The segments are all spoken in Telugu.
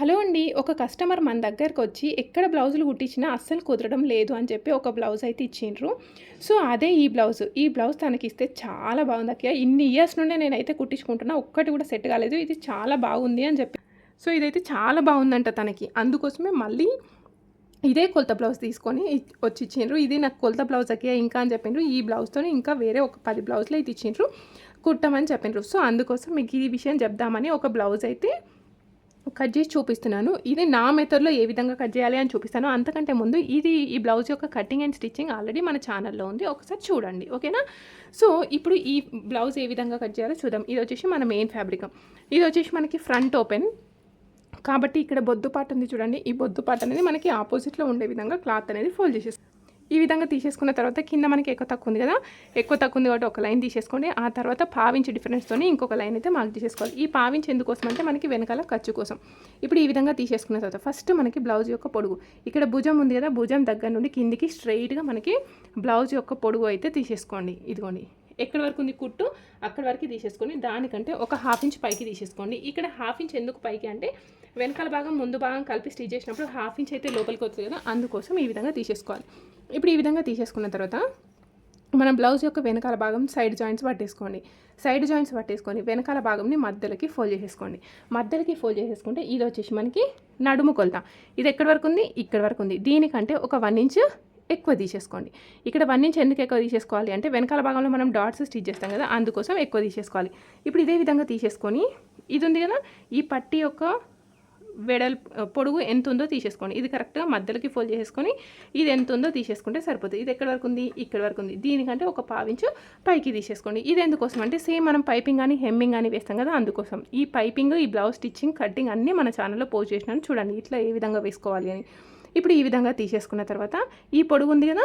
హలో అండి ఒక కస్టమర్ మన దగ్గరకు వచ్చి ఎక్కడ బ్లౌజులు కుట్టించినా అస్సలు కుదరడం లేదు అని చెప్పి ఒక బ్లౌజ్ అయితే ఇచ్చిండ్రు. సో అదే ఈ బ్లౌజ్. ఈ బ్లౌజ్ తనకి ఇస్తే చాలా బాగుంది అక్క ఇన్ని ఇయర్స్ నుండే నేనైతే కుట్టించుకుంటున్నా ఒక్కటి కూడా సెట్ కాలేదు. ఇది చాలా బాగుంది అని చెప్పి. సో ఇదైతే చాలా బాగుందంట తనకి. అందుకోసమే మళ్ళీ ఇదే కొలత బ్లౌజ్ తీసుకొని వచ్చి ఇచ్చిండ్రు. ఇది నాకు కొలత బ్లౌజ్ అకే ఇంకా అని చెప్పిండ్రు ఈ బ్లౌజ్తో ఇంకా వేరే ఒక పది బ్లౌజ్లు అయితే ఇచ్చిండ్రు. కుట్టమని చెప్పిండ్రు సో అందుకోసం మీకు ఈ విషయం చెప్దామని ఒక బ్లౌజ్ అయితే కట్ చేసి చూపిస్తున్నాను. ఇది నా మెథడ్లో ఏ విధంగా కట్ చేయాలి అని చూపిస్తాను. అంతకంటే ముందు ఇది ఈ బ్లౌజ్ యొక్క కటింగ్ అండ్ స్టిచ్చింగ్ ఆల్రెడీ మన ఛానల్లో ఉంది. ఒకసారి చూడండి. ఓకేనా సో ఇప్పుడు ఈ బ్లౌజ్ ఏ విధంగా కట్ చేయాలో చూద్దాం. ఇది వచ్చేసి మన మెయిన్ ఫ్యాబ్రిక్ ఇది వచ్చేసి మనకి ఫ్రంట్ ఓపెన్ కాబట్టి ఇక్కడ బొద్దు పాట ఉంది చూడండి. ఈ బొద్దు పాట అనేది మనకి ఆపోజిట్లో ఉండే విధంగా క్లాత్ అనేది ఫోల్డ్ చేసేస్తాం ఈ విధంగా తీసేసుకున్న తర్వాత కింద మనకి ఎక్కువ తక్కువ ఉంది కదా ఎక్కువ తక్కువ ఉంది కాబట్టి ఒక లైన్ తీసేసుకోండి. ఆ తర్వాత పావించి డిఫరెన్స్తోనే ఇంకొక లైన్ అయితే మార్క్ తీసేసుకోవాలి ఈ పావించి ఎందుకోసం అంటే మనకి వెనకాల ఖర్చు కోసం. ఇప్పుడు ఈ విధంగా తీసేసుకున్న తర్వాత ఫస్ట్ మనకి బ్లౌజ్ యొక్క పొడుగు. ఇక్కడ భుజం ఉంది కదా భుజం దగ్గర నుండి కిందికి స్ట్రైట్గా మనకి బ్లౌజ్ యొక్క పొడుగు అయితే తీసేసుకోండి. ఇదిగోండి. ఎక్కడి వరకు ఉంది? కుట్టు. అక్కడి వరకు తీసేసుకొని దానికంటే ఒక హాఫ్ ఇంచ్ పైకి తీసేసుకోండి. ఇక్కడ హాఫ్ ఇంచ్ ఎందుకు పైకి అంటే వెనకాల భాగం ముందు భాగం కలిపి స్టిచ్ చేసినప్పుడు హాఫ్ ఇంచ్ అయితే లోపలికి వస్తుంది కదా అందుకోసం ఈ విధంగా తీసేసుకోవాలి. ఇప్పుడు ఈ విధంగా తీసేసుకున్న తర్వాత మన బ్లౌజ్ యొక్క వెనకాల భాగం సైడ్ జాయింట్స్ పట్టేసుకోండి. సైడ్ జాయింట్స్ పట్టేసుకొని వెనకాల భాగంని మధ్యలోకి ఫోల్డ్ చేసేసుకోండి. మధ్యలోకి ఫోల్డ్ చేసేసుకుంటే ఇది వచ్చేసి మనకి నడుము కొలత. ఇది ఎక్కడి వరకు ఉంది? ఇక్కడ వరకు ఉంది. దీనికంటే ఒక వన్ ఇంచ్ ఎక్కువ తీసేసుకోండి. ఇక్కడ వన్ ఇంచ్ ఎందుకు ఎక్కువ తీసేసుకోవాలి అంటే వెనకాల భాగంలో మనం డాట్స్ స్టిచ్ చేస్తాం కదా అందుకోసం ఎక్కువ తీసేసుకోవాలి. ఇప్పుడు ఇదే విధంగా తీసేసుకొని ఇది ఉంది కదా ఈ పట్టి యొక్క వెడల్ పొడుగు ఎంత ఉందో తీసేసుకోండి. ఇది కరెక్ట్గా మధ్యలోకి ఫోల్డ్ చేసేసుకొని ఇది ఎంత ఉందో తీసేసుకుంటే సరిపోతుంది. ఇది ఎక్కడి వరకు ఉంది? ఇక్కడ వరకు ఉంది. దీనికంటే ఒక పావించు పైకి తీసేసుకోండి. ఇది ఎందుకోసం అంటే సేమ్ మనం పైపింగ్ కానీ హెమ్మింగ్ కానీ వేస్తాం కదా అందుకోసం. ఈ పైపింగ్ ఈ బ్లౌజ్ స్టిచ్చింగ్ కటింగ్ అన్నీ మన ఛానల్లో పోస్ట్ చేసినాను. చూడండి ఇట్లా ఏ విధంగా వేసుకోవాలి అని. ఇప్పుడు ఈ విధంగా తీసేసుకున్న తర్వాత ఈ పొడుగు ఉంది కదా?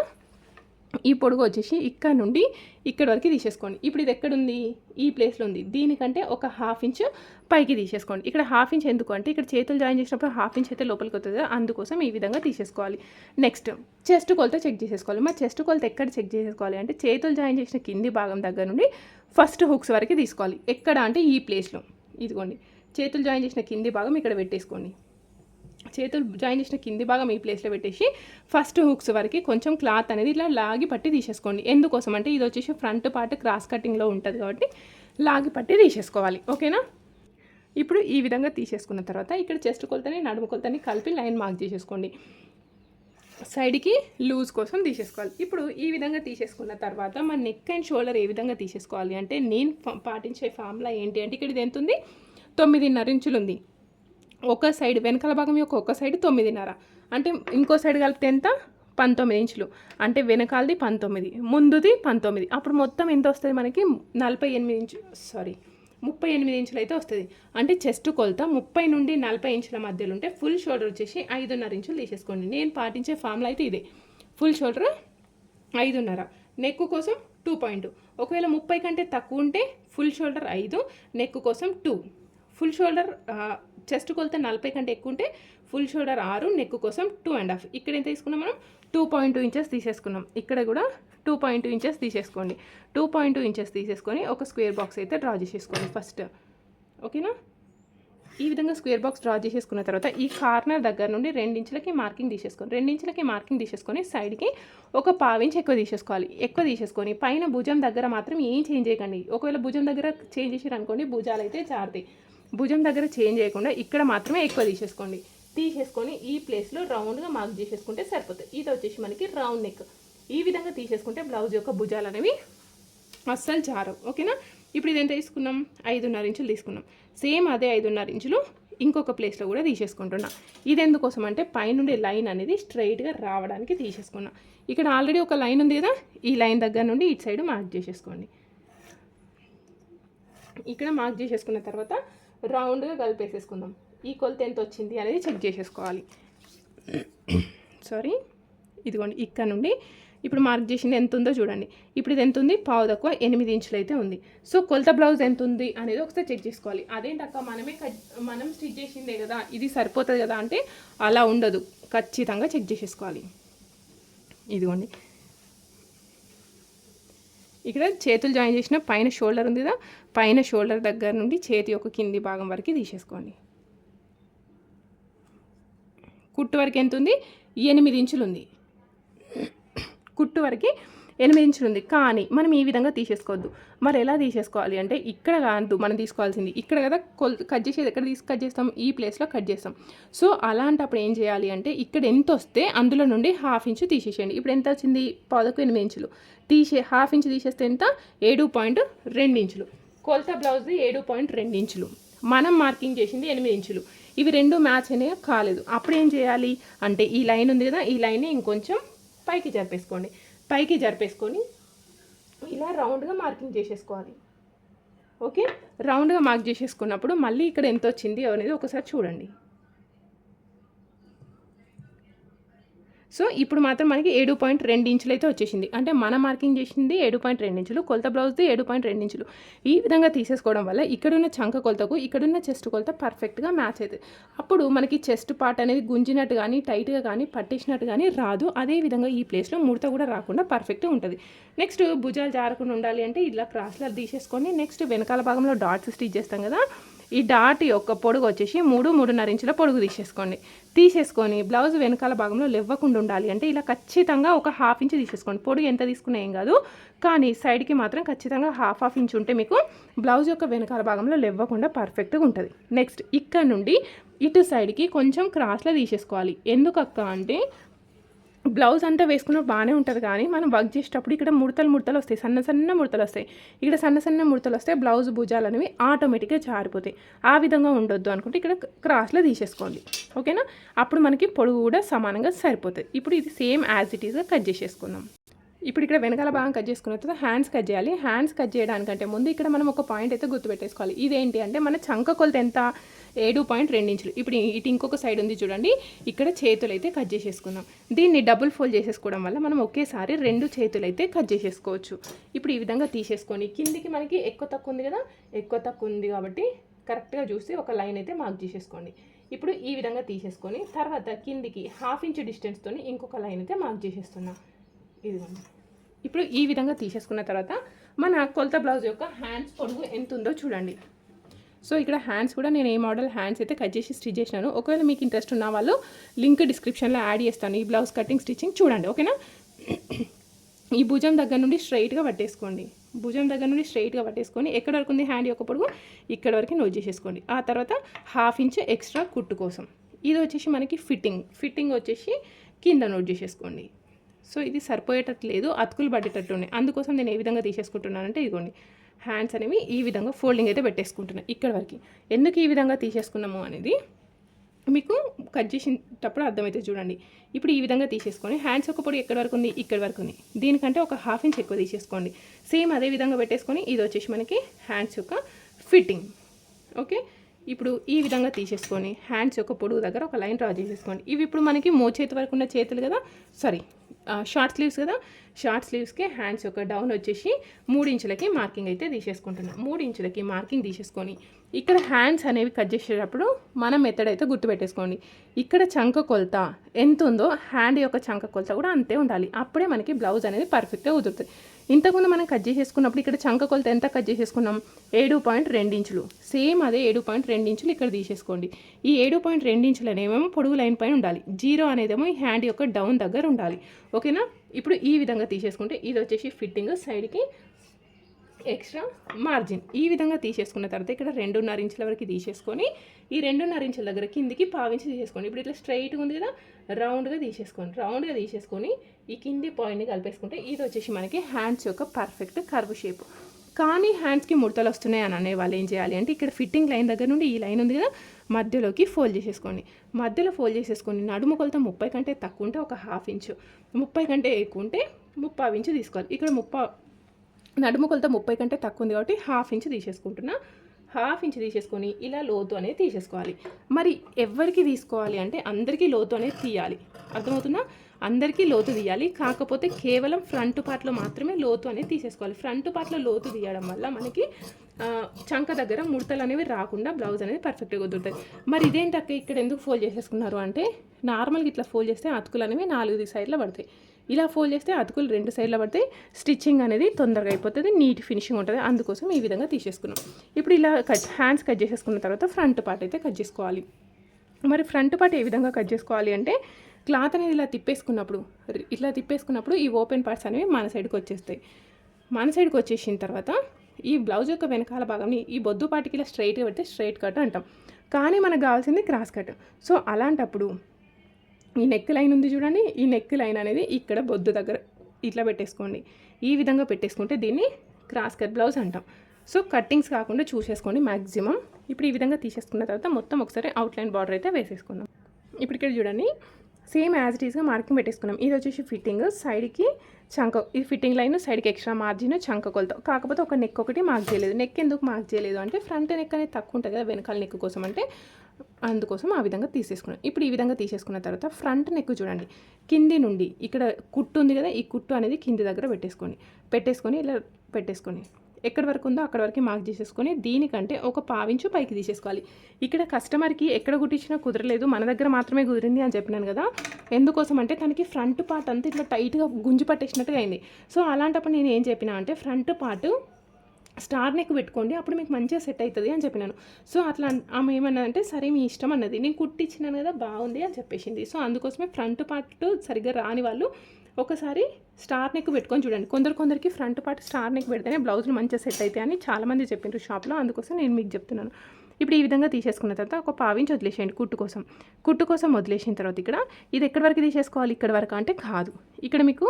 ఈ పొడుగు వచ్చేసి ఇక్కడ నుండి ఇక్కడ వరకు తీసేసుకోండి. ఇప్పుడు ఇది ఎక్కడుంది? ఈ ప్లేస్లో ఉంది. దీనికంటే ఒక హాఫ్ ఇంచ్ పైకి తీసేసుకోండి. ఇక్కడ హాఫ్ ఇంచ్ ఎందుకు అంటే ఇక్కడ చేతులు జాయిన్ చేసినప్పుడు హాఫ్ ఇంచ్ అయితే లోపలికి వస్తుంది అందుకోసం ఈ విధంగా తీసేసుకోవాలి. నెక్స్ట్ చెస్ట్ కొలత చెక్ చేసేసుకోవాలి. మా చెస్ట్ కొలత ఎక్కడ చెక్ చేసేసుకోవాలి అంటే చేతులు జాయిన్ చేసిన కింది భాగం దగ్గర నుండి ఫస్ట్ హుక్స్ వరకు తీసుకోవాలి. ఎక్కడ అంటే ఈ ప్లేస్లో ఇదిగోండి. చేతులు జాయిన్ చేసిన కింది భాగం ఇక్కడ పెట్టేసుకోండి. చేతులు జాయిన్ చేసిన కింది భాగం ఈ ప్లేస్లో పెట్టేసి ఫస్ట్ హుక్స్ వరకు కొంచెం క్లాత్ అనేది ఇలా లాగి పట్టి తీసేసుకోండి. ఎందుకోసం అంటే ఇది వచ్చేసి ఫ్రంట్ పార్ట్ క్రాస్ కటింగ్లో ఉంటుంది కాబట్టి లాగి పట్టి తీసేసుకోవాలి. ఓకేనా ఇప్పుడు ఈ విధంగా తీసేసుకున్న తర్వాత ఇక్కడ చెస్ట్ కొలతని నడుము కొలతని కలిపి లైన్ మార్క్ చేసేసుకోండి. సైడ్కి లూజ్ కోసం తీసేసుకోవాలి. ఇప్పుడు ఈ విధంగా తీసేసుకున్న తర్వాత మన నెక్ అండ్ షోల్డర్ ఏ విధంగా తీసేసుకోవాలి? అంటే నేను పాటించే ఫార్ములా ఏంటి? అంటే ఇక్కడ ఇది ఎంత ఉంది? తొమ్మిదిన్నర ఇంచులు ఉంది. ఒక సైడ్ వెనకాల భాగం యొక్క ఒక సైడ్ తొమ్మిదిన్నర. అంటే ఇంకో సైడ్ కలిపితే ఎంత? పంతొమ్మిది ఇంచులు. అంటే వెనకాలది పంతొమ్మిది ముందుది పంతొమ్మిది. అప్పుడు మొత్తం ఎంత వస్తుంది మనకి? నలభై ఎనిమిది ఇంచు సారీ ముప్పై ఎనిమిది ఇంచులు అయితే వస్తుంది. అంటే చెస్ట్ కొలత ముప్పై నుండి నలభై ఇంచుల మధ్యలో ఉంటే ఫుల్ షోల్డర్ వచ్చేసి ఐదున్నర ఇంచులు తీసేసుకోండి. నేను పాటించే ఫార్ములా అయితే ఇదే. ఫుల్ షోల్డర్ ఐదున్నర. నెక్ కోసం టూ పాయింట్. ఒకవేళ ముప్పై కంటే తక్కువ ఉంటే ఫుల్ షోల్డర్ ఐదు నెక్ కోసం టూ. ఫుల్ షోల్డర్ చెస్ట్ కొలత నలభై కంటే ఎక్కువ ఉంటే ఫుల్ షోల్డర్ ఆరు నెక్ కోసం టూ అండ్ హాఫ్ ఇక్కడ ఎంత తీసుకున్నాం మనం? టూ పాయింట్ టూ ఇంచెస్ తీసేసుకున్నాం. ఇక్కడ కూడా టూ పాయింట్ టూ ఇంచెస్ తీసేసుకోండి. టూ పాయింట్ టూ ఇంచెస్ తీసేసుకొని ఒక స్క్వేర్ బాక్స్ అయితే డ్రా చేసేసుకోండి ఫస్ట్ ఓకేనా? ఈ విధంగా స్క్వేర్ బాక్స్ డ్రా చేసేసుకున్న తర్వాత ఈ కార్నర్ దగ్గర నుండి రెండించులకి మార్కింగ్ తీసేసుకోండి. రెండించులకి మార్కింగ్ తీసేసుకొని సైడ్కి ఒక పావించి ఎక్కువ తీసేసుకోవాలి. ఎక్కువ తీసేసుకొని పైన భుజం దగ్గర మాత్రం ఏం చేంజ్ చేయకండి. ఒకవేళ భుజం దగ్గర చేంజ్ చేసారు అనుకోండి భుజాలు అయితే జారుతాయి. భుజం దగ్గర చేంజ్ చేయకుండా ఇక్కడ మాత్రమే ఎక్కువ తీసేసుకోండి. తీసేసుకొని ఈ ప్లేస్లో రౌండ్గా మార్క్ చేసేసుకుంటే సరిపోతుంది. ఇది వచ్చేసి మనకి రౌండ్ నెక్ ఈ విధంగా తీసేసుకుంటే బ్లౌజ్ యొక్క భుజాలు అనేవి అస్సలు జారవు. ఓకేనా? ఇప్పుడు ఇది ఎంత తీసుకున్నాం? ఐదున్నర ఇంచులు తీసుకున్నాం. సేమ్ అదే ఐదున్నర ఇంచులు ఇంకొక ప్లేస్లో కూడా తీసేసుకుంటున్నా. ఇది ఎందుకోసం అంటే పైనుండే లైన్ అనేది స్ట్రైట్గా రావడానికి తీసేసుకున్నా. ఇక్కడ ఆల్రెడీ ఒక లైన్ ఉంది కదా? ఈ లైన్ దగ్గర నుండి ఇటు సైడ్ మార్క్ చేసేసుకోండి. ఇక్కడ మార్క్ చేసేసుకున్న తర్వాత రౌండ్గా కలిపేసేసుకుందాం. ఈ కొలత ఎంత వచ్చింది అనేది చెక్ చేసేసుకోవాలి. సారీ ఇదిగోండి ఇక్కడ నుండి ఇప్పుడు మార్క్ చేసింది ఎంత ఉందో చూడండి. ఇప్పుడు ఇది ఎంత ఉంది? పావు తక్కువ ఎనిమిది ఇంచులు అయితే ఉంది. సో కొలత బ్లౌజ్ ఎంత ఉంది అనేది ఒకసారి చెక్ చేసుకోవాలి. అదేంటక్క మనమే మనం స్టిచ్ చేసిందే కదా ఇది సరిపోతుంది కదా అంటే అలా ఉండదు. ఖచ్చితంగా చెక్ చేసేసుకోవాలి. ఇదిగోండి ఇక్కడ చేతులు జాయిన్ చేసిన పైన షోల్డర్ ఉంది కదా పైన షోల్డర్ దగ్గర నుండి చేతి యొక్క కింది భాగం వరకు తీసేసుకోండి. కుట్టు వరకు ఎంత ఉంది? ఎనిమిది ఇంచులు ఉంది. కుట్టు వరకు ఎనిమిది ఇంచులు ఉంది కానీ మనం ఈ విధంగా తీసేసుకోవద్దు. మరి ఎలా తీసేసుకోవాలి అంటే ఇక్కడ కాదు మనం తీసుకోవాల్సింది. ఇక్కడ కదా కొల్ కట్ చేసేది ఎక్కడ తీసి కట్ చేస్తాం? ఈ ప్లేస్లో కట్ చేస్తాం. సో అలాంటప్పుడు ఏం చేయాలి అంటే ఇక్కడ ఎంత వస్తే అందులో నుండి హాఫ్ ఇంచు తీసేసేయండి. ఇప్పుడు ఎంత వచ్చింది? పదకు ఎనిమిది ఇంచులు. తీసే హాఫ్ ఇంచు తీసేస్తే ఎంత? ఏడు పాయింట్ రెండు ఇంచులు. కొలత బ్లౌజ్ది ఏడు పాయింట్ రెండు ఇంచులు. మనం మార్కింగ్ చేసింది ఎనిమిది ఇంచులు. ఇవి రెండు మ్యాచ్ అనేవి కాలేదు. అప్పుడు ఏం చేయాలి? అంటే ఈ లైన్ ఉంది కదా ఈ లైన్ని ఇంకొంచెం పైకి జరిపేసుకోండి పైకి జరిపేసుకొని ఇలా రౌండ్గా మార్కింగ్ చేసేసుకోవాలి. ఓకే? రౌండ్గా మార్క్ చేసేసుకున్నప్పుడు మళ్ళీ ఇక్కడ ఎంత వచ్చింది అనేది ఒకసారి చూడండి. సో ఇప్పుడు మాత్రం మనకి ఏడు పాయింట్ రెండు ఇంచులు అయితే వచ్చేసింది. అంటే మన మార్కింగ్ చేసింది ఏడు పాయింట్ రెండు ఇంచులు కొలత బ్లౌజ్ది ఏడు పాయింట్ రెండు ఇంచులు. ఈ విధంగా తీసేసుకోవడం వల్ల ఇక్కడున్న చంక కొలతకు ఇక్కడున్న చెస్ట్ కొలత పర్ఫెక్ట్గా మ్యాచ్ అవుతుంది అప్పుడు మనకి చెస్ట్ పార్ట్ అనేది గుంజినట్టు కానీ టైట్గా కానీ పట్టేసినట్టు కానీ రాదు. అదే విధంగా ఈ ప్లేస్లో ముడత కూడా రాకుండా పర్ఫెక్ట్గా ఉంటుంది. నెక్స్ట్ భుజాలు జారకుండా ఉండాలి అంటే ఇలా క్రాస్లో తీసేసుకొని నెక్స్ట్ వెనకాల భాగంలో డాట్స్ స్టిచ్ చేస్తాం కదా ఈ డాట్ యొక్క పొడుగు వచ్చేసి మూడు మూడున్నర ఇంచుల పొడుగు తీసేసుకోండి. తీసేసుకొని బ్లౌజ్ వెనకాల భాగంలో లెవ్వకుండా ఉండాలి. అంటే ఇలా ఖచ్చితంగా ఒక హాఫ్ ఇంచ్ తీసేసుకోండి. పొడుగు ఎంత తీసుకున్నా ఏం కాదు. కానీ సైడ్కి మాత్రం ఖచ్చితంగా హాఫ్ హాఫ్ ఇంచ్ ఉంటే మీకు బ్లౌజ్ యొక్క వెనకాల భాగంలో లెవ్వకుండా పర్ఫెక్ట్గా ఉంటుంది. నెక్స్ట్ ఇక్కడ నుండి ఇటు సైడ్కి కొంచెం క్రాస్లో తీసేసుకోవాలి. ఎందుకక్క అంటే బ్లౌజ్ అంతా వేసుకున్నప్పుడు బాగానే ఉంటుంది కానీ మనం వర్క్ చేసేటప్పుడు ఇక్కడ ముడతలు ముడతలు వస్తాయి సన్న సన్న ముడతలు వస్తాయి. ఇక్కడ సన్న సన్న ముడతలు వస్తే బ్లౌజ్ భుజాలు అనేవి ఆటోమేటిక్గా జారిపోతాయి. ఆ విధంగా ఉండొద్దు అనుకుంటే ఇక్కడ క్రాస్లో తీసేసుకోండి. ఓకేనా? అప్పుడు మనకి పొడుగు కూడా సమానంగా సరిపోతుంది ఇప్పుడు ఇది సేమ్ యాజ్ ఇట్ ఈస్గా కట్ చేసేసుకుందాం. ఇప్పుడు ఇక్కడ వెనకాల భాగం కట్ చేసుకున్న తర్వాత హ్యాండ్స్ కట్ చేయాలి. హ్యాండ్స్ కట్ చేయడానికంటే ముందు ఇక్కడ మనం ఒక పాయింట్ అయితే గుర్తుపెట్టేసుకోవాలి. ఇదేంటి అంటే మన చంక కొలత ఎంత? ఏడు పాయింట్ రెండు ఇంచులు. ఇప్పుడు ఇటు ఇంకొక సైడ్ ఉంది చూడండి. ఇక్కడ చేతులు అయితే కట్ చేసేసుకుందాం. దీన్ని డబుల్ ఫోల్డ్ చేసేసుకోవడం వల్ల మనం ఒకేసారి రెండు చేతులు అయితే కట్ చేసేసుకోవచ్చు. ఇప్పుడు ఈ విధంగా తీసేసుకొని కిందికి మనకి ఎక్కువ తక్కువ ఉంది కదా? ఎక్కువ తక్కువ ఉంది కాబట్టి కరెక్ట్గా చూసి ఒక లైన్ అయితే మార్క్ చేసేసుకోండి. ఇప్పుడు ఈ విధంగా తీసేసుకొని తర్వాత కిందికి హాఫ్ ఇంచ్ డిస్టెన్స్తో ఇంకొక లైన్ అయితే మార్క్ చేసేస్తున్నా. ఇదిగోండి. ఇప్పుడు ఈ విధంగా తీసేసుకున్న తర్వాత మన కొలత బ్లౌజ్ యొక్క హ్యాండ్స్ పొడుగు ఎంత ఉందో చూడండి. సో ఇక్కడ హ్యాండ్స్ కూడా నేను ఏ మోడల్ హ్యాండ్స్ అయితే కట్ చేసి స్టిచ్ చేసినాను ఒకవేళ మీకు ఇంట్రెస్ట్ ఉన్న వాళ్ళు లింక్ డిస్క్రిప్షన్లో యాడ్ చేస్తాను. ఈ బ్లౌజ్ కటింగ్ స్టిచ్చింగ్ చూడండి ఓకేనా? ఈ భుజం దగ్గర నుండి స్ట్రైట్గా పట్టేసుకోండి. భుజం దగ్గర నుండి స్ట్రైట్గా పట్టేసుకొని ఎక్కడ వరకు ఉంది హ్యాండ్ యొక్క పొడుగు? ఇక్కడ వరకు నోట్ చేసేసుకోండి. ఆ తర్వాత హాఫ్ ఇంచ్ ఎక్స్ట్రా కుట్టు కోసం. ఇది వచ్చేసి మనకి ఫిట్టింగ్ ఫిట్టింగ్ వచ్చేసి కింద నోట్ చేసేసుకోండి. సో ఇది సరిపోయేటట్టు లేదు అతుకులు పడేటట్టు ఉన్నాయి. అందుకోసం నేను ఏ విధంగా తీసేసుకుంటున్నానంటే ఇదిగోండి. హ్యాండ్స్ అనేవి ఈ విధంగా ఫోల్డింగ్ అయితే పెట్టేసుకుంటున్నాను ఇక్కడ వరకు. ఎందుకు ఈ విధంగా తీసేసుకున్నాము అనేది మీకు కట్ చేసేటప్పుడు అర్థమైతే చూడండి. ఇప్పుడు ఈ విధంగా తీసేసుకొని హ్యాండ్స్ ఒక పొడి ఎక్కడి వరకు ఉంది? ఇక్కడ వరకు ఉంది. దీనికంటే ఒక హాఫ్ ఇంచ్ ఎక్కువ తీసేసుకోండి. సేమ్ అదే విధంగా పెట్టేసుకొని ఇది వచ్చేసి మనకి హ్యాండ్స్ యొక్క ఫిట్టింగ్ ఓకే ఇప్పుడు ఈ విధంగా తీసేసుకొని హ్యాండ్స్ యొక్క పొడుగు దగ్గర ఒక లైన్ డ్రా చేసేసుకోండి. ఇవి ఇప్పుడు మనకి మోచేతి వరకు ఉన్న చేతులు కదా? సారీ షార్ట్ స్లీవ్స్ కదా? షార్ట్ స్లీవ్స్కి హ్యాండ్స్ యొక్క డౌన్ వచ్చేసి మూడు ఇంచులకి మార్కింగ్ అయితే తీసేసుకుంటున్నాం. మూడు ఇంచులకి మార్కింగ్ తీసేసుకొని ఇక్కడ హ్యాండ్స్ అనేవి కట్ చేసేటప్పుడు మనం మెథడ్ అయితే గుర్తుపెట్టేసుకోండి ఇక్కడ చంక కొలత ఎంత ఉందో హ్యాండ్ యొక్క చంక కొలత కూడా అంతే ఉండాలి. అప్పుడే మనకి బ్లౌజ్ అనేది పర్ఫెక్ట్గా కుదురుతుంది. ఇంతకుముందు మనం కట్ చేసేసుకున్నప్పుడు ఇక్కడ చంక కొలత ఎంత కట్ చేసేసుకున్నాం? ఏడు పాయింట్ రెండు ఇంచులు. సేమ్ అదే ఏడు పాయింట్ రెండు ఇంచులు ఇక్కడ తీసేసుకోండి. ఈ ఏడు పాయింట్ రెండు ఇంచులు అనేవేమో పొడుగు లైన్ పైన ఉండాలి. జీరో అనేదేమో ఈ హ్యాండ్ యొక్క డౌన్ దగ్గర ఉండాలి. ఓకేనా? ఇప్పుడు ఈ విధంగా తీసేసుకుంటే ఇది వచ్చేసి ఫిట్టింగ్ సైడ్కి ఎక్స్ట్రా మార్జిన్. ఈ విధంగా తీసేసుకున్న తర్వాత ఇక్కడ రెండున్నర ఇంచుల వరకు తీసేసుకొని ఈ రెండున్నర ఇంచుల దగ్గర కిందికి పావించి తీసేసుకోండి. ఇప్పుడు ఇట్లా స్ట్రైట్గా ఉంది కదా రౌండ్గా తీసేసుకోండి. రౌండ్గా తీసేసుకొని ఈ కింది పాయింట్ని కలిపేసుకుంటే ఇది వచ్చేసి మనకి హ్యాండ్స్ యొక్క పర్ఫెక్ట్ కర్వ్ షేప్. కానీ హ్యాండ్స్కి ముడతలు వస్తున్నాయి అని అనే వాళ్ళు ఏం చేయాలి అంటే ఇక్కడ ఫిట్టింగ్ లైన్ దగ్గర నుండి ఈ లైన్ ఉంది కదా మధ్యలోకి ఫోల్డ్ చేసేసుకోండి. మధ్యలో ఫోల్డ్ చేసేసుకోండి. నడుము కొలత ముప్పై కంటే తక్కువ ఉంటే ఒక హాఫ్ ఇంచు ముప్పై కంటే ఎక్కువ ఉంటే ముప్పై ఇంచు తీసుకోవాలి. ఇక్కడ ముప్పై నడుము కొలత ముప్పై కంటే తక్కువ ఉంది కాబట్టి హాఫ్ ఇంచు తీసేసుకుంటున్నా. హాఫ్ ఇంచ్ తీసేసుకొని ఇలా లోతు అనేది తీసేసుకోవాలి. మరి ఎవరికి తీసుకోవాలి అంటే అందరికీ లోతు అనేది తీయాలి. అర్థమవుతుందా? అందరికీ లోతు తీయాలి. కాకపోతే కేవలం ఫ్రంట్ పార్ట్లో మాత్రమే లోతు అనేది తీసేసుకోవాలి. ఫ్రంట్ పార్ట్లో లోతు తీయడం వల్ల మనకి చంక దగ్గర ముడతలు అనేవి రాకుండా బ్లౌజ్ అనేది పర్ఫెక్ట్గా కుదురుతుంది మరి ఇదేంటక్క ఇక్కడ ఎందుకు ఫోల్డ్ చేసేసుకున్నారు అంటే నార్మల్గా ఇట్లా ఫోల్డ్ చేస్తే అతుకులు అనేవి నాలుగు సైడ్లో పడతాయి. ఇలా ఫోల్డ్ చేస్తే అతుకులు రెండు సైడ్లో పడితే స్టిచ్చింగ్ అనేది తొందరగా అయిపోతుంది నీట్ ఫినిషింగ్ ఉంటుంది. అందుకోసం ఈ విధంగా తీసేసుకున్నాం. ఇప్పుడు ఇలా కట్ హ్యాండ్స్ కట్ చేసేసుకున్న తర్వాత ఫ్రంట్ పార్ట్ అయితే కట్ చేసుకోవాలి. మరి ఫ్రంట్ పార్ట్ ఏ విధంగా కట్ చేసుకోవాలి అంటే క్లాత్ అనేది ఇలా తిప్పేసుకున్నప్పుడు ఇట్లా తిప్పేసుకున్నప్పుడు ఈ ఓపెన్ పార్ట్స్ అనేవి మన సైడ్కి వచ్చేస్తాయి. మన సైడ్కి వచ్చేసిన తర్వాత ఈ బ్లౌజ్ యొక్క వెనకాల భాగంని ఈ బొద్దు పాటికి ఇలా స్ట్రైట్గా పెడితే స్ట్రైట్ కట్ అంటాం. కానీ మనకు కావాల్సింది క్రాస్ కట్. సో అలాంటప్పుడు ఈ నెక్ లైన్ ఉంది చూడండి. ఈ నెక్ లైన్ అనేది ఇక్కడ బొద్దు దగ్గర ఇట్లా పెట్టేసుకోండి. ఈ విధంగా పెట్టేసుకుంటే దీన్ని క్రాస్ కట్ బ్లౌజ్ అంటాం. సో కట్టింగ్స్ కాకుండా చూసేసుకోండి మ్యాక్సిమం ఇప్పుడు ఈ విధంగా తీసేసుకున్న తర్వాత మొత్తం ఒకసారి అవుట్లైన్ బార్డర్ అయితే వేసేసుకుందాం. ఇప్పుడు ఇక్కడ చూడండి. సేమ్ యాజ్ ఇట్ ఈస్గా మార్కింగ్ పెట్టేసుకున్నాం. ఇది వచ్చేసి ఫిట్టింగ్ సైడ్కి చంక ఈ ఫిట్టింగ్ లైన్ సైడ్కి ఎక్స్ట్రా మార్జిన్ చంక కొలత. కాకపోతే ఒక నెక్ ఒకటి మార్క్ చేయలేదు. నెక్ ఎందుకు మార్క్ చేయలేదు అంటే ఫ్రంట్ నెక్ అనేది తక్కువ ఉంటుంది కదా వెనకాల నెక్ కోసం అంటే అందుకోసం ఆ విధంగా తీసేసుకున్నాం. ఇప్పుడు ఈ విధంగా తీసేసుకున్న తర్వాత ఫ్రంట్ నెక్ చూడండి. కింది నుండి ఇక్కడ కుట్టు ఉంది కదా ఈ కుట్టు అనేది కింది దగ్గర పెట్టేసుకోండి. పెట్టేసుకొని ఇలా పెట్టేసుకొని ఎక్కడి వరకు ఉందో అక్కడ వరకు మార్క్ చేసేసుకొని దీనికంటే ఒక పావించు పైకి తీసేసుకోవాలి. ఇక్కడ కస్టమర్కి ఎక్కడ కుట్టించినా కుదరలేదు. మన దగ్గర మాత్రమే కుదిరింది అని చెప్పినాను కదా. ఎందుకోసం అంటే తనకి ఫ్రంట్ పార్ట్ అంతా ఇట్లా టైట్గా గుంజి పట్టేసినట్టుగా అయింది. సో అలాంటప్పుడు నేను ఏం చెప్పినా అంటే ఫ్రంట్ పార్ట్ స్టార్ నెక్ పెట్టుకోండి. అప్పుడు మీకు మంచిగా సెట్ అవుతుంది అని చెప్పినాను. సో అట్లా ఆమె ఏమన్నా అంటే సరే మీ ఇష్టం అన్నది. నేను కుట్టించినాను కదా బాగుంది అని చెప్పేసింది. సో అందుకోసమే ఫ్రంట్ పార్ట్ సరిగ్గా రాని వాళ్ళు ఒకసారి స్టార్ నెక్ పెట్టుకొని చూడండి. కొందరు కొందరికి ఫ్రంట్ పార్ట్ స్టార్ నెక్ పెడితేనే బ్లౌజులు మంచిగా సెట్ అవుతాయి అని చాలామంది చెప్పిండ్రు షాప్లో. అందుకోసం నేను మీకు చెప్తున్నాను. ఇప్పుడు ఈ విధంగా తీసేసుకున్న తర్వాత ఒక పావించి వదిలేసేయండి కుట్టు కోసం. కుట్టు కోసం వదిలేసిన తర్వాత ఇక్కడ ఇది ఎక్కడి వరకు తీసేసుకోవాలి? ఇక్కడ వరకు అంటే కాదు. ఇక్కడ మీకు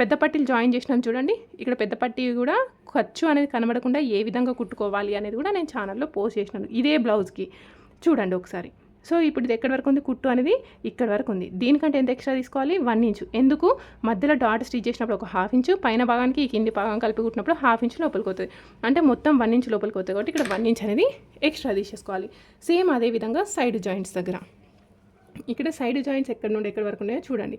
పెద్ద పట్టీలు జాయిన్ చేసినాను చూడండి. ఇక్కడ పెద్ద పట్టీ కూడా ఖర్చు అనేది కనబడకుండా ఏ విధంగా కుట్టుకోవాలి అనేది కూడా నేను ఛానల్లో పోస్ట్ చేసినాను. ఇదే బ్లౌజ్కి. చూడండి ఒకసారి. సో ఇప్పుడు ఇది ఎక్కడి వరకు ఉంది? కుట్టు అనేది ఇక్కడ వరకు ఉంది. దీనికంటే ఎంత ఎక్స్ట్రా తీసుకోవాలి? వన్ ఇంచు ఎందుకు? మధ్యలో డాట్ స్టిచ్ చేసినప్పుడు ఒక హాఫ్ ఇంచు పైన భాగానికి ఈ కింది భాగం కలిపి కుట్టినప్పుడు హాఫ్ ఇంచ్ లోపలికి అవుతుంది అంటే మొత్తం వన్ ఇంచ్ లోపలికి అవుతుంది కాబట్టి ఇక్కడ వన్ ఇంచ్ అనేది ఎక్స్ట్రా తీసేసుకోవాలి. సేమ్ అదే విధంగా సైడ్ జాయింట్స్ దగ్గర. ఇక్కడ సైడ్ జాయింట్స్ ఎక్కడ నుండి ఎక్కడి వరకు ఉన్నాయో చూడండి.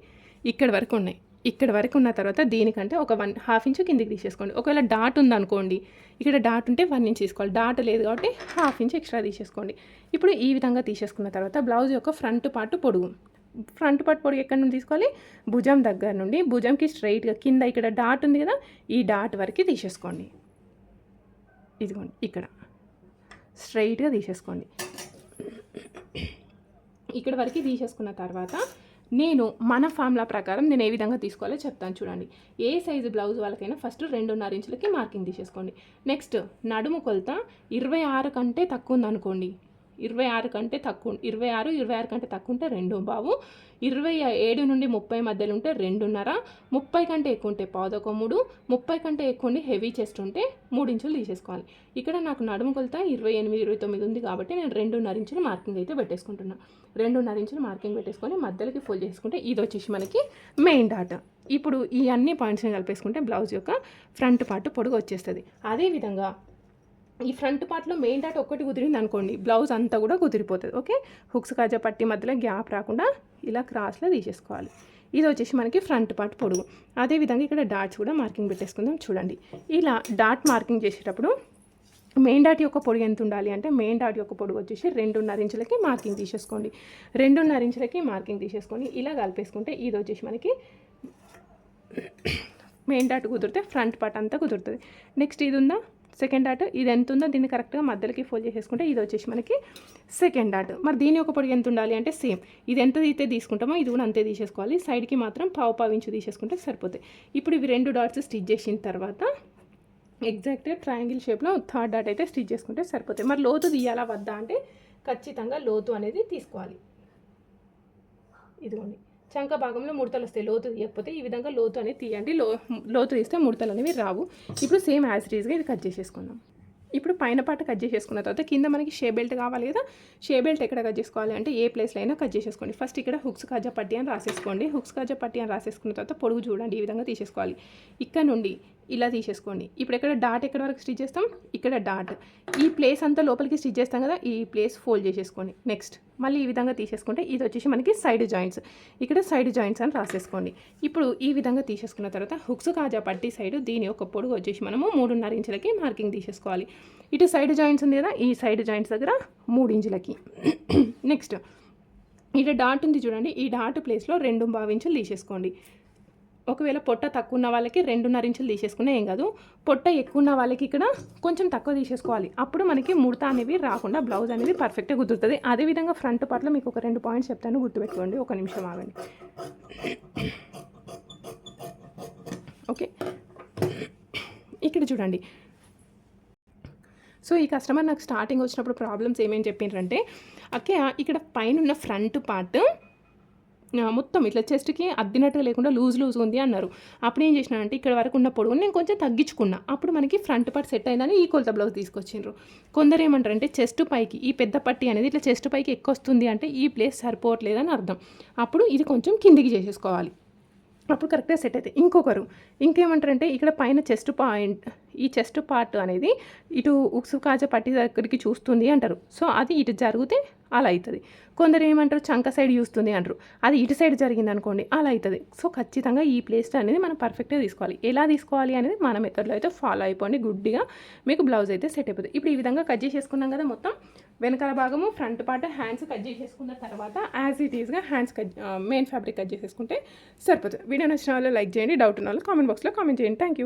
ఇక్కడ వరకు ఉన్నాయి. ఇక్కడ వరకు ఉన్న తర్వాత దీనికంటే ఒక వన్ హాఫ్ ఇంచు కిందికి తీసేసుకోండి. ఒకవేళ డాట్ ఉందనుకోండి ఇక్కడ డాట్ ఉంటే వన్ ఇంచ్ తీసుకోవాలి. డాట్ లేదు కాబట్టి హాఫ్ ఇంచ్ ఎక్స్ట్రా తీసేసుకోండి. ఇప్పుడు ఈ విధంగా తీసేసుకున్న తర్వాత బ్లౌజ్ యొక్క ఫ్రంట్ పార్ట్ పొడుగు. ఫ్రంట్ పార్ట్ పొడుగు ఎక్కడి నుండి తీసుకోవాలి? భుజం దగ్గర నుండి. భుజంకి స్ట్రైట్గా కింద ఇక్కడ డాట్ ఉంది కదా ఈ డాట్ వరకు తీసేసుకోండి. ఇదిగోండి ఇక్కడ. స్ట్రైట్గా తీసేసుకోండి. ఇక్కడ వరకు తీసేసుకున్న తర్వాత నేను మన ఫార్ములా ప్రకారం నేను ఏ విధంగా తీసుకోవాలో చెప్తాను చూడండి. ఏ సైజు బ్లౌజ్ వాళ్ళకైనా ఫస్ట్ రెండున్నర ఇంచులకి మార్కింగ్ తీసేసుకోండి. నెక్స్ట్ నడుము కొలత ఇరవై ఆరు కంటే తక్కువ ఉందనుకోండి. ఇరవై ఆరు కంటే తక్కువ ఇరవై ఆరు ఇరవై ఆరు కంటే తక్కువ ఉంటే రెండు బావు. ఇరవై ఏడు నుండి ముప్పై మధ్యలో ఉంటే రెండున్నర. ముప్పై కంటే ఎక్కువ ఉంటే పాదొక మూడు. ముప్పై కంటే ఎక్కువ ఉండి హెవీ చెస్ట్ ఉంటే మూడు ఇంచులు తీసేసుకోవాలి. ఇక్కడ నాకు నడుము కొలత ఇరవై ఎనిమిది ఇరవై తొమ్మిది ఉంది కాబట్టి నేను రెండున్నర ఇంచులు మార్కింగ్ అయితే పెట్టేసుకుంటున్నాను రెండున్నర ఇంచులు మార్కింగ్ పెట్టేసుకొని మధ్యలోకి ఫోల్డ్ చేసుకుంటే ఇది వచ్చేసి మనకి మెయిన్ డాటా. ఇప్పుడు ఈ అన్ని పాయింట్స్ని కలిపేసుకుంటే బ్లౌజ్ యొక్క ఫ్రంట్ పార్ట్ పొడుగు వచ్చేస్తుంది. అదేవిధంగా ఈ ఫ్రంట్ పార్ట్లో మెయిన్ డాట్ ఒక్కటి కుదిరింది అనుకోండి బ్లౌజ్ అంతా కూడా కుదిరిపోతుంది ఓకే? హుక్స్ కాజా పట్టి మధ్యలో గ్యాప్ రాకుండా ఇలా క్రాస్లో తీసేసుకోవాలి. ఇది వచ్చేసి మనకి ఫ్రంట్ పార్ట్ పొడుగు. అదేవిధంగా ఇక్కడ డాట్స్ కూడా మార్కింగ్ పెట్టేసుకుందాం చూడండి. ఇలా డాట్ మార్కింగ్ చేసేటప్పుడు మెయిన్ డాట్ యొక్క పొడుగు ఎంత ఉండాలి అంటే మెయిన్ డాట్ యొక్క పొడుగు వచ్చేసి రెండున్నర ఇంచులకి మార్కింగ్ తీసేసుకోండి. రెండున్నర ఇంచులకి మార్కింగ్ తీసేసుకొని ఇలా కలిపేసుకుంటే ఇది వచ్చేసి మనకి మెయిన్ డాట్ కుదిరితే ఫ్రంట్ పార్ట్ అంతా కుదురుతుంది. నెక్స్ట్ ఇది ఉందా? సెకండ్ డాట్ ఇది ఎంత ఉందో దీన్ని కరెక్ట్గా మధ్యలోకి ఫోల్డ్ చేసేసుకుంటే ఇది వచ్చేసి మనకి సెకండ్ డాట్ మరి దీని ఒక పొడి ఎంత ఉండాలి అంటే సేమ్ ఇది ఎంత అయితే తీసుకుంటామో ఇది కూడా అంతే తీసేసుకోవాలి. సైడ్కి మాత్రం పావు పావు ఇంచు తీసేసుకుంటే సరిపోతాయి. ఇప్పుడు ఇవి రెండు డాట్స్ స్టిచ్ చేసిన తర్వాత ఎగ్జాక్ట్గా ట్రయాంగిల్ షేప్లో థర్డ్ డాట్ అయితే స్టిచ్ చేసుకుంటే సరిపోతాయి. మరి లోతు తీయాలా? వద్దా? అంటే ఖచ్చితంగా లోతు అనేది తీసుకోవాలి. ఇదిగోండి. చంక భాగంలో ముడతలు వస్తాయి లోతు తీయకపోతే ఈ విధంగా లోతు అనేది తీయండి. లో లోతు తీస్తే ముడతలు అనేవి రావు. ఇప్పుడు సేమ్ యాజ్ రీజ్గా ఇది కట్ చేసేసుకుందాం. ఇప్పుడు పైన పాట కట్ చేసేసుకున్న తర్వాత కింద మనకి షే బెల్ట్ కావాలి కదా షే బెల్ట్ ఎక్కడ కట్ చేసుకోవాలి అంటే ఏ ప్లేస్లో అయినా కట్ చేసేసుకోండి. ఫస్ట్ ఇక్కడ హుక్స్ కాజా పట్టి అని రాసేసుకోండి. హుక్స్ కాజా పట్టి అని రాసేసుకున్న తర్వాత పొడుగు చూడండి ఈ విధంగా తీసేసుకోవాలి. ఇక్కడ నుండి ఇలా తీసేసుకోండి. ఇప్పుడు ఎక్కడ డాట్ ఎక్కడ వరకు స్టిచ్ చేస్తాం? ఇక్కడ డాట్ ఈ ప్లేస్ అంతా లోపలికి స్టిచ్ చేస్తాం కదా ఈ ప్లేస్ ఫోల్డ్ చేసేసుకోండి. నెక్స్ట్ మళ్ళీ ఈ విధంగా తీసేసుకుంటే ఇది వచ్చేసి మనకి సైడ్ జాయింట్స్ ఇక్కడ సైడ్ జాయింట్స్ అని రాసేసుకోండి. ఇప్పుడు ఈ విధంగా తీసేసుకున్న తర్వాత హుక్స్ కాజా పట్టి సైడ్ దీని యొక్క పొడుగు వచ్చేసి మనము మూడున్నర ఇంచులకి మార్కింగ్ తీసేసుకోవాలి. ఇటు సైడ్ జాయింట్స్ ఉంది కదా ఈ సైడ్ జాయింట్స్ దగ్గర మూడు ఇంచులకి. నెక్స్ట్ ఇటు డాట్ ఉంది చూడండి ఈ డాట్ ప్లేస్లో రెండు ఇంచులు తీసేసుకోండి. ఒకవేళ పొట్ట తక్కువ ఉన్న వాళ్ళకి రెండున్నర ఇంచులు తీసేసుకున్నా ఏం కాదు. పొట్ట ఎక్కువ ఉన్న వాళ్ళకి ఇక్కడ కొంచెం తక్కువ తీసేసుకోవాలి. అప్పుడు మనకి ముడత అనేవి రాకుండా బ్లౌజ్ అనేది పర్ఫెక్ట్గా కుదురుతుంది. అదేవిధంగా ఫ్రంట్ పార్ట్లో మీకు ఒక రెండు పాయింట్స్ చెప్తాను. గుర్తుపెట్టుకోండి. ఒక నిమిషం ఆగండి. ఓకే. ఇక్కడ చూడండి. సో ఈ కస్టమర్ నాకు స్టార్టింగ్ వచ్చినప్పుడు ప్రాబ్లమ్స్ ఏమేమి చెప్పిండ్రంటే ఓకే ఇక్కడ పైన ఉన్న ఫ్రంట్ పార్ట్ మొత్తం ఇట్లా చెస్ట్కి అద్దినట్టుగా లేకుండా లూజ్ లూజ్ ఉంది అన్నారు. అప్పుడు ఏం చేసినానంటే ఇక్కడ వరకు ఉన్న పొడవు నేను కొంచెం తగ్గించుకున్నా. అప్పుడు మనకి ఫ్రంట్ పార్ట్ సెట్ అయిందని ఈ కొలత బ్లౌజ్ తీసుకొచ్చిండ్రు. కొందరు ఏమంటారంటే చెస్ట్ పైకి ఈ పెద్ద పట్టి అనేది ఇట్లా చెస్ట్ పైకి ఎక్కువ వస్తుంది అంటే ఈ ప్లేస్ సరిపోవట్లేదని అర్థం. అప్పుడు ఇది కొంచెం కిందికి చేసేసుకోవాలి. అప్పుడు కరెక్ట్గా సెట్ అవుతాయి ఇంకొకరు ఇంకేమంటారంటే ఇక్కడ పైన చెస్ట్ పాయింట్ ఈ చెస్ట్ పార్ట్ అనేది ఇటు ఉక్సు కాజ పట్టి దగ్గరికి చూస్తుంది అంటారు. సో అది ఇటు జరిగితే అలా అవుతుంది. కొందరు ఏమంటారు చంక సైడ్ చూస్తుంది అంటారు. అది ఇటు సైడ్ జరిగింది అనుకోండి అలా అవుతుంది. సో ఖచ్చితంగా ఈ ప్లేస్ అనేది మనం పర్ఫెక్ట్గా తీసుకోవాలి. ఎలా తీసుకోవాలి అనేది మన మెథడ్లో అయితే ఫాలో అయిపోండి. గుడ్డిగా మీకు బ్లౌజ్ అయితే సెట్ అయిపోతుంది. ఇప్పుడు ఈ విధంగా కట్ చేసేసుకున్నాం కదా మొత్తం. వెనకాల భాగము ఫ్రంట్ పార్ట్ హ్యాండ్స్ కట్ చేసేసుకున్న తర్వాత యాజ్ ఇట్ ఈస్గా hands cut main fabric cut చేసేసుకుంటే సరిపోతుంది. వీడియో నచ్చిన వాళ్ళు లైక్ చేయండి. డౌట్ ఉన్న వాళ్ళు కామెంట్ బాక్స్లో కామెంట్ చేయండి. Thank you